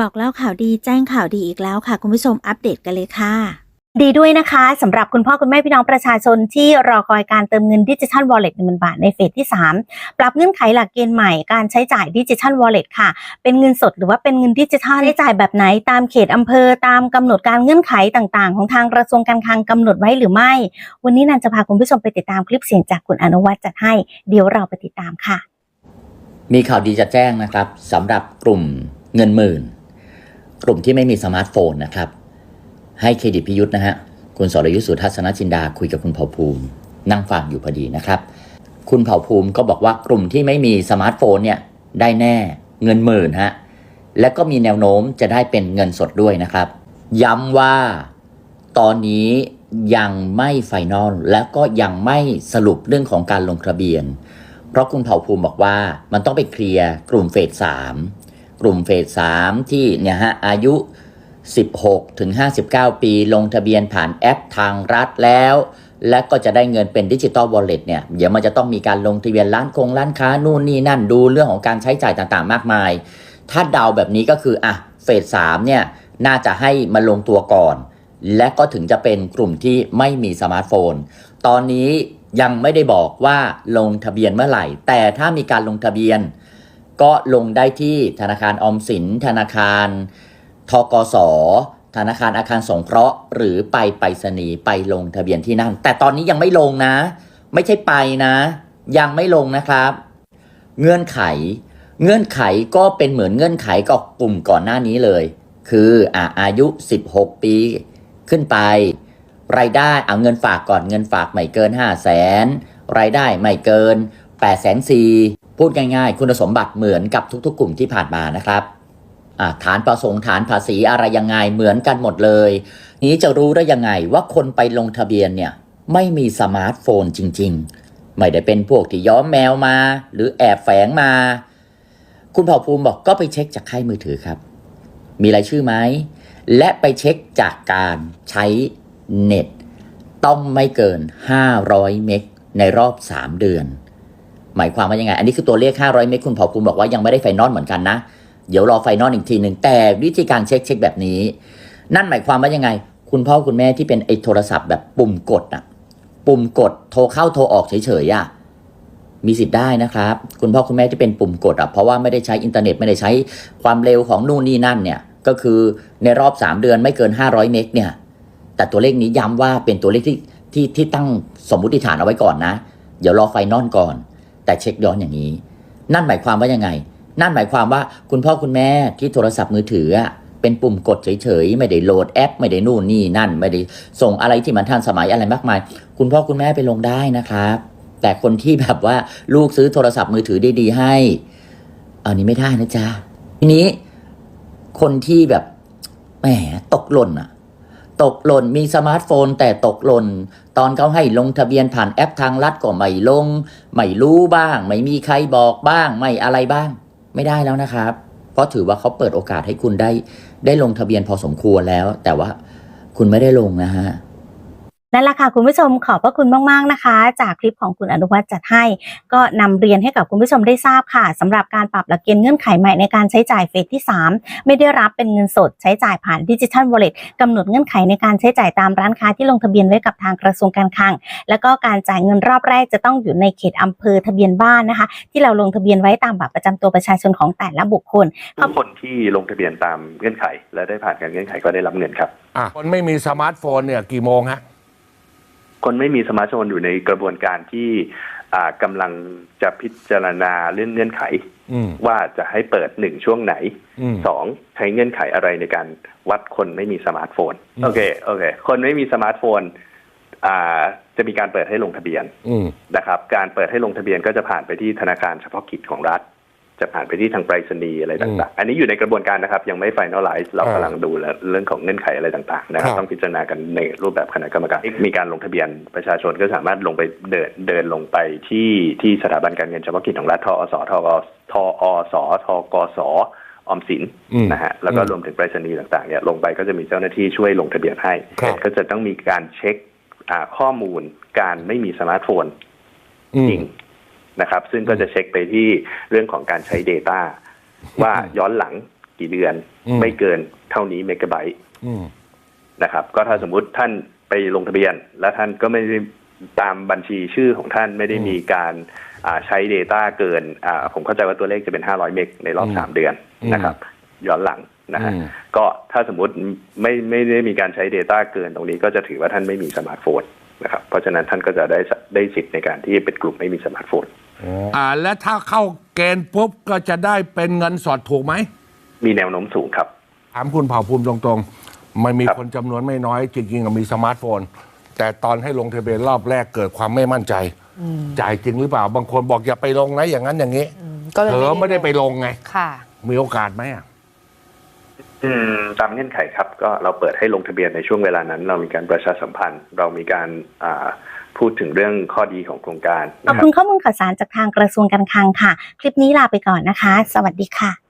บอกเล่าข่าวดีแจ้งข่าวดีอีกแล้วค่ะ คุณผู้ชมอัปเดตกันเลยค่ะ ดีด้วยนะคะสำหรับคุณพ่อคุณแม่พี่น้องประชาชนที่รอคอยการเติมเงินดิจิทัลวอลเล็ตหนึ่งบาทในเฟสที่ 3 ปรับเงื่อนไขหลักเกณฑ์ใหม่การใช้จ่ายดิจิทัลวอลเล็ตค่ะ เป็นเงินสดหรือว่าเป็นเงินดิจิทัลใช้จ่ายแบบไหนตามเขตอำเภอตามกำหนดการเงื่อนไขต่างๆ ของทางกระทรวงการคลังกำหนดไว้หรือไม่ วันนี้นันจะพาคุณผู้ชมไปติดตามคลิปเสียงจากคุณอนุวัฒน์จัดให้เดี๋ยวเราไปติดตามค่ะ มีข่าวดีจะแจ้งนะครับสำหรับกลุ่ม เงินหมื่น กลุ่มที่ไม่มีสมาร์ทโฟนนะครับ ให้เครดิตพิยุทธ์นะฮะ คุณสรยุทธสุทัศนจินดาคุยกับคุณเผ่าภูมิ นั่งฟังอยู่พอดีนะครับ คุณเผ่าภูมิก็บอกว่ากลุ่มที่ไม่มีสมาร์ทโฟนเนี่ยได้แน่เงินหมื่นฮะ และก็มีแนวโน้มจะได้เป็นเงินสดด้วยนะครับ ย้ำว่าตอนนี้ยังไม่ไฟนอลและก็ยังไม่สรุปเรื่องของการลงทะเบียน เพราะคุณเผ่าภูมิบอกว่ามันต้องไปเคลียร์กลุ่มเฟสสาม กลุ่มเฟสสามที่เนี่ยฮะอายุ 16 ถึง 59 ปี ลงทะเบียนผ่านแอปทางรัฐแล้ว และก็จะได้เงินเป็นดิจิตอลวอลเล็ตเนี่ยเดี๋ยวมันจะต้องมีการลงทะเบียนร้านคงร้านค้านู่นนี่นั่นดูเรื่องของการใช้จ่ายต่างๆ มากมาย ถ้าเดาแบบนี้ก็คืออะเฟสสามเนี่ยน่าจะให้มาลงตัวก่อน และก็ถึงจะเป็นกลุ่มที่ไม่มีสมาร์ทโฟน ตอนนี้ยังไม่ได้บอกว่าลงทะเบียนเมื่อไหร่ แต่ถ้ามีการลงทะเบียน ก็ลงได้ที่ธนาคารออมสิน ธนาคารทกสธนาคารอาคารสงเคราะห์ หรือไปไปรษณีย์ไปลงทะเบียนที่นั่น แต่ตอนนี้ยังไม่ลงนะ ไม่ใช่ไปนะ ยังไม่ลงนะครับ เงื่อนไข เงื่อนไขก็เป็นเหมือนเงื่อนไขกับกลุ่มก่อนหน้านี้เลย คืออะอายุ 16 ปี ขึ้นไป รายได้เอาเงินฝากก่อนเงินฝากไม่เกิน 5 0 0แสนรายได้ไม่เกิน8 0 0แสนสี พูดง่ายๆ คุณสมบัติเหมือนกับทุกๆ กลุ่มที่ผ่านมานะครับฐานประสงค์ฐานภาษีอะไรยังไงเหมือนกันหมดเลย นี้จะรู้ได้ยังไงว่าคนไปลงทะเบียนเนี่ยไม่มีสมาร์ทโฟนจริง ๆ ไม่ได้เป็นพวกที่ย้อมแมวมา หรือแอบแฝงมา คุณเผ่าภูมิบอกก็ไปเช็คจากค่ายมือถือครับ มีรายชื่อไหม และไปเช็คจากการใช้เน็ต ต้องไม่เกิน 500 เมกในรอบ 3 เดือน หมายความว่ายังไง อันนี้คือตัวเลข 500 เมกคุณเผ่าภูมิบอกว่ายังไม่ได้ไฟนอลเหมือนกันนะ เดี๋ยวรอไฟนอลอีกทีหนึ่งแต่วิธีการเช็คเช็คแบบนี้ นั่นหมายความว่ายังไง คุณพ่อคุณแม่ที่เป็นไอ้โทรศัพท์แบบปุ่มกดอะปุ่มกดโทรเข้าโทรออกเฉยๆอะมีสิทธิ์ได้นะครับ คุณพ่อคุณแม่ที่เป็นปุ่มกดอะเพราะว่าไม่ได้ใช้อินเทอร์เน็ตไม่ได้ใช้ความเร็วของนู่นนี่นั่นเนี่ยก็คือในรอบ 3 เดือนไม่เกิน 500 เมกเนี่ยแต่ตัวเลขนี้ย้ำว่าเป็นตัวเลขที่ที่ที่ตั้งสมมุติฐานเอาไว้ก่อนนะ เดี๋ยวรอไฟนอลก่อน แต่เช็คย้อนอย่างนี้ นั่นหมายความว่ายังไง นั่นหมายความว่าคุณพ่อคุณแม่ที่โทรศัพท์มือถือเป็นปุ่มกดเฉยๆ ไม่ได้โหลดแอป ไม่ได้นู่นนี่นั่น ไม่ได้ส่งอะไรที่มันทันสมัยอะไรมากมาย คุณพ่อคุณแม่ไปลงได้นะครับ แต่คนที่แบบว่าลูกซื้อโทรศัพท์มือถือดีๆให้อันนี้ไม่ได้นะจ๊ะทีนี้คนที่แบบแหมตกหล่นอะ ตกหล่นมีสมาร์ทโฟนแต่ตกหล่น ตอนเขาให้ลงทะเบียนผ่านแอปทางลัดก็ไม่ลง ไม่รู้บ้าง ไม่มีใครบอกบ้าง ไม่อะไรบ้าง ไม่ได้แล้วนะครับ เพราะถือว่าเขาเปิดโอกาสให้คุณได้ ได้ลงทะเบียนพอสมควรแล้ว แต่ว่าคุณไม่ได้ลงนะฮะ นั่นแหละค่ะคุณผู้ชมขอบพระคุณมากๆนะคะ จากคลิปของคุณอนุวัฒน์จัดให้ ก็นำเรียนให้กับคุณผู้ชมได้ทราบค่ะสำหรับการปรับหลักเกณฑ์เงื่อนไขใหม่ในการใช้จ่ายเฟสที่ 3 ไม่ได้รับเป็นเงินสดใช้จ่ายผ่านดิจิทัลวอลเล็ตกำหนดเงื่อนไขในการใช้จ่ายตามร้านค้าที่ลงทะเบียนไว้กับทางกระทรวงการคลัง แล้วก็การจ่ายเงินรอบแรกจะต้องอยู่ในเขตอำเภอทะเบียนบ้านนะคะ ที่เราลงทะเบียนไว้ตามบัตรประจำตัวประชาชนของแต่ละบุคคลทุกคนที่ลงทะเบียนตามเงื่อนไข และได้ผ่านการเงื่อนไขก็ได้รับเงินครับอะคนไม่มีสมาร์ทโฟนเนี่ยกี่โมงฮะ คนไม่มีสมาร์ทโฟนอยู่ในกระบวนการที่อ่ากำลังจะพิจารณาเรื่องเงื่อนไขอืมว่าจะให้เปิดหนึ่งช่วงไหนอืมสองใช้เงื่อนไขอะไรในการวัดคนไม่มีสมาร์ทโฟนอืมโอเคโอเค คนไม่มีสมาร์ทโฟนอ่าจะมีการเปิดให้ลงทะเบียนอืมนะครับ การเปิดให้ลงทะเบียนก็จะผ่านไปที่ธนาคารเฉพาะกิจของรัฐ จะผ่านไปที่ทางไปรษณีย์อะไรต่างๆ อันนี้อยู่ในกระบวนการนะครับ ยังไม่ finalize เราอ่ากำลังดูเรื่องของเงื่อนไขอะไรต่างๆนะครับครับ ต้องพิจารณากันในรูปแบบคณะกรรมการ มีการลงทะเบียนประชาชนก็สามารถลงไปเดินเดินลงไปที่ที่สถาบันการเงินเฉพาะกิจของรัฐทอสทกทอสทกสออมสินอืมนะฮะแล้วก็อืมรวมถึงไปรษณีย์ต่างๆเนี่ยลงไปก็จะมีเจ้าหน้าที่ช่วยลงทะเบียนให้ครับก็จะต้องมีการเช็คอ่าข้อมูลการไม่มีสมาร์ทโฟนอืมจริง นะครับ ซึ่งก็จะเช็คไปที่เรื่องของการใช้ Data ว่าย้อนหลังกี่เดือนอืมไม่เกินเท่านี้เมกะไบต์อืมนะครับ ก็ถ้าสมมุติท่านไปลงทะเบียน แล้วท่านก็ไม่ได้ตามบัญชีชื่อของท่านไม่ได้อืมมีการอ่าใช้ Data เกินอ่าผมเข้าใจว่าตัวเลขจะเป็น 500 เมกในรอบอืมสามเดือนอืมนะครับย้อนหลังนะฮะอืมก็ถ้าสมมติไม่ไม่ได้มีการใช้ Data เกินตรงนี้ก็จะถือว่าท่านไม่มีสมาร์ทโฟนนะครับเพราะฉะนั้นท่านก็จะได้สได้สิทธิ์ในการที่เป็นกลุ่มไม่มีสมาร์ทโฟน อ่า และถ้าเข้าเกณฑ์ปุ๊บก็จะได้เป็นเงินสดถูกไหม มีแนวโน้มสูงครับ ถามคุณเผ่าภูมิตรงๆ มันมีครับคนจำนวนไม่น้อย จริงๆอะมีสมาร์ทโฟน แต่ตอนให้ลงทะเบียนรอบแรกเกิดความไม่มั่นใจ จ่ายจริงหรือเปล่า บางคนบอกอย่าไปลงนะอย่างนั้นอย่างนี้ก็เลยเธอไม่ได้ไปลงไง ค่ะ มีโอกาสไหมอะอืมตามเงื่อนไขครับ ก็เราเปิดให้ลงทะเบียนในช่วงเวลานั้น เรามีการประชาสัมพันธ์ เรามีการอ่า พูดถึงเรื่องข้อดีของโครงการขอบคุณข้อมูลข่าวสารจากทางกระทรวงการคลังค่ะ คลิปนี้ลาไปก่อนนะคะ สวัสดีค่ะ